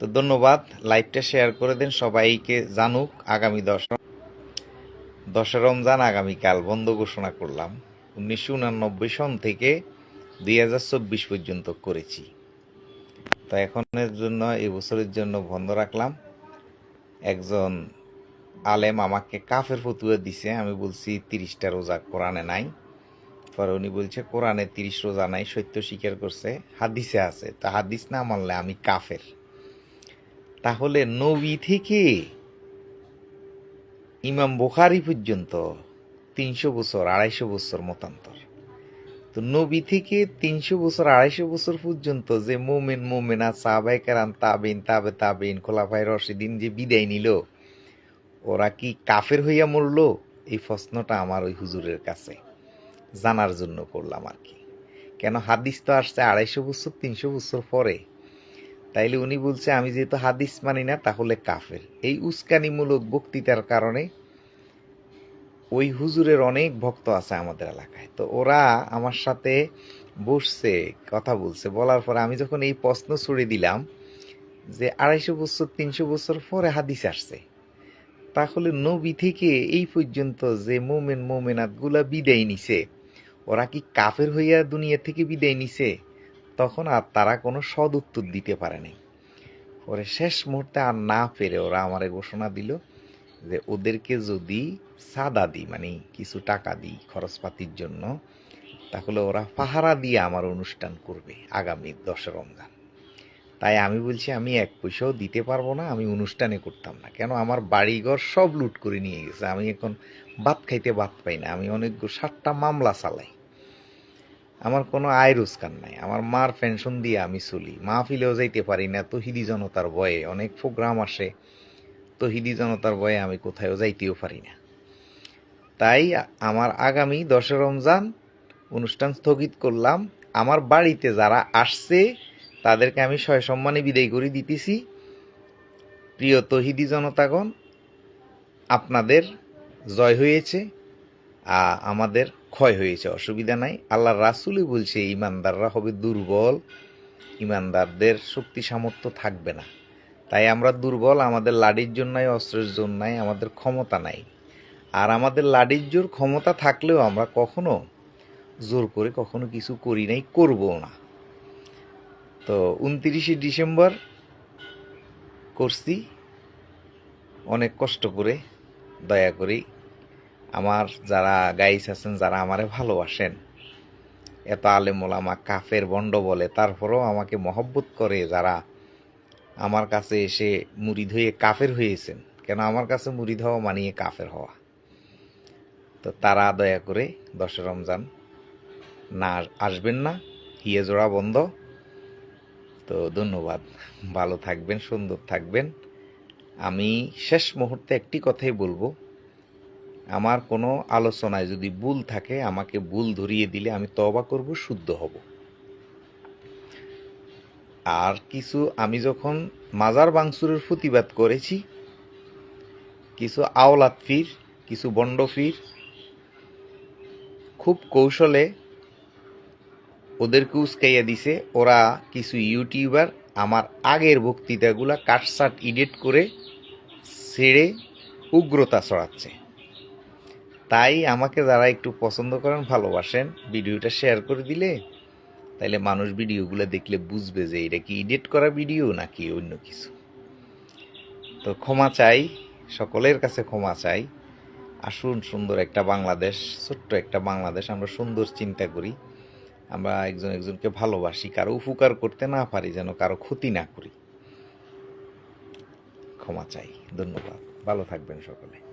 তো ধন্যবাদ, লাইভটা শেয়ার করে দেন, সবাইকে জানুক আগামী দশ দশই রমজান আগামীকাল, বন্ধ ঘোষণা করলাম। উনিশশো উনানব্বই সন থেকে দুই হাজার চব্বিশ পর্যন্ত করেছি। তো এখনের জন্য, এই বছরের জন্য বন্ধ রাখলাম। একজন আলেম আমাকে কাফের ফতুয়া দিছে, আমি বলছি, তিরিশটা রোজা কোরআনে নাই। পরে উনি বলছে, কোরআনে তিরিশ রোজা নাই, সত্য স্বীকার করছে। হাদিসে আছে। তা হাদিস না মানলে আমি কাফের। তাহলে নবী থেকে ইমাম বুখারি পর্যন্ত তিনশো বছর, আড়াইশো বছর মতান্তর। তো নবী থেকে তিনশো বছর, আড়াইশো বছর পর্যন্ত যে মোমেন, মোমেনা সাহাবাই কেরাম তাবে তাবিন খোলাফাই রশিদিন যে বিদায় নিল, ওরা কি কাফের হইয়া মরল? এই প্রশ্নটা আমার ওই হুজুরের কাছে জানার জন্য করলাম আর কি। কেন হাদিস তো আসছে আড়াইশো বছর, তিনশো বছর পরে। তাইলে উনি বলছে, আমি যেহেতু হাদিস মানি না, তাহলে কাফের। এই উস্কানিমূলক বক্তৃতার কারণে ওই হুজুরের অনেক ভক্ত আছে আমাদের এলাকায়। তো ওরা আমার সাথে বসছে, কথা বলছে। বলার পর আমি যখন এই প্রশ্ন ছুড়ে দিলাম যে আড়াইশো বছর, তিনশো বছর পরে হাদিস আসছে, তাহলে নবী থেকে এই পর্যন্ত যে মোমেন মোমেনাতগুলা বিদায় নিছে, ওরা কি কাফের হইয়া দুনিয়া থেকে বিদায় নিছে? তখন আর তারা কোনো সদ উত্তর দিতে পারেনি। পরে শেষ মুহূর্তে আর না পেরে ওরা আমারে ঘোষণা দিল যে ওদেরকে যদি সাদা দিই মানে কিছু টাকা দিই খরচপাতির জন্য, তাহলে ওরা পাহারা দিয়ে আমার অনুষ্ঠান করবে আগামী দশ রমজান। তাই আমি বলছি, আমি এক পয়সাও দিতে পারব না, আমি অনুষ্ঠানে করতাম না। কেন? আমার বাড়িঘর সব লুট করে নিয়ে গেছে। আমি এখন ভাত খাইতে ভাত পাই না। আমি অনেক সাতটা মামলা চালাই। আমার কোনো আয় রোজগার নাই। আমার মার পেনশন দিয়ে আমি চলি। মাহফিলেও যাইতে পারি না, তহিদি জনতার ভয়ে। অনেক প্রোগ্রাম আসে, তহিদি জনতার ভয়ে আমি কোথাও যাইতেও পারি না। তাই আমার আগামী দশে রমজান অনুষ্ঠান স্থগিত করলাম। আমার বাড়িতে যারা আসছে, তাদেরকে আমি সয় সম্মানে বিদায় করে দিতেছি। প্রিয় তহিদি জনতাগণ, আপনাদের জয় হয়েছে। আমাদের ক্ষয় হয়েছে, অসুবিধা নাই। আল্লাহ রাসুলই বলছে ইমানদাররা হবে দুর্বল। ইমানদারদের শক্তি সামর্থ্য থাকবে না। তাই আমরা দুর্বল, আমাদের লাডির জন্য নাই, অস্ত্রের জন্য নাই, আমাদের ক্ষমতা নাই। আর আমাদের লাডির জোর ক্ষমতা থাকলেও আমরা কখনো জোর করে কখনো কিছু করি নাই করব না। তো উনত্রিশে ডিসেম্বর করছি, অনেক কষ্ট করে, দয়া করে আমার যারা গাইস আছেন, যারা আমারে ভালোবাসেন, এত আলেম ওলামা, কাফের বন্ড বলে, তারপরেও আমাকে মহব্বত করে যারা আমার কাছে এসে মুড়িদ হয়ে কাফের হয়েছেন। কেন? আমার কাছে মুড়িদ হওয়া মানিয়ে কাফের হওয়া। তো তারা দয়া করে দশ রমজান না আসবেন না হিয়ে জোড়া বন্ধ। তো ধন্যবাদ। ভালো থাকবেন, সুন্দর থাকবেন। আমি শেষ মুহূর্তে একটি কথাই বলব। আমার কোনো আলোচনায় যদি ভুল থাকে, আমাকে ভুল ধরিয়ে দিলে আমি তবা করব, শুদ্ধ হব। আর কিছু আমি যখন মাজার বাংসুরের প্রতিবাদ করেছি, কিছু আওলাত ফির কিছু বন্ড ফির খুব কৌশলে ওদেরকে উস্কাইয়া দিছে। ওরা কিছু ইউটিউবার আমার আগের বক্তৃতাগুলা কাটসাট এডিট করে ছেড়ে উগ্রতা ছড়াচ্ছে। তাই আমাকে যারা একটু পছন্দ করেন, ভালোবাসেন, ভিডিওটা শেয়ার করে দিলে, তাইলে মানুষ ভিডিওগুলো দেখলে বুঝবে যে এটা কি এডিট করা ভিডিও নাকি অন্য কিছু। তো ক্ষমা চাই, সকলের কাছে ক্ষমা চাই। আসুন, সুন্দর একটা বাংলাদেশ, ছোট্ট একটা বাংলাদেশ আমরা সুন্দর চিন্তা করি। আমরা একজন একজনকে ভালোবাসি, কারও উপকার করতে না পারি, যেন কারও ক্ষতি না করি। ক্ষমা চাই, ধন্যবাদ। ভালো থাকবেন সকলে।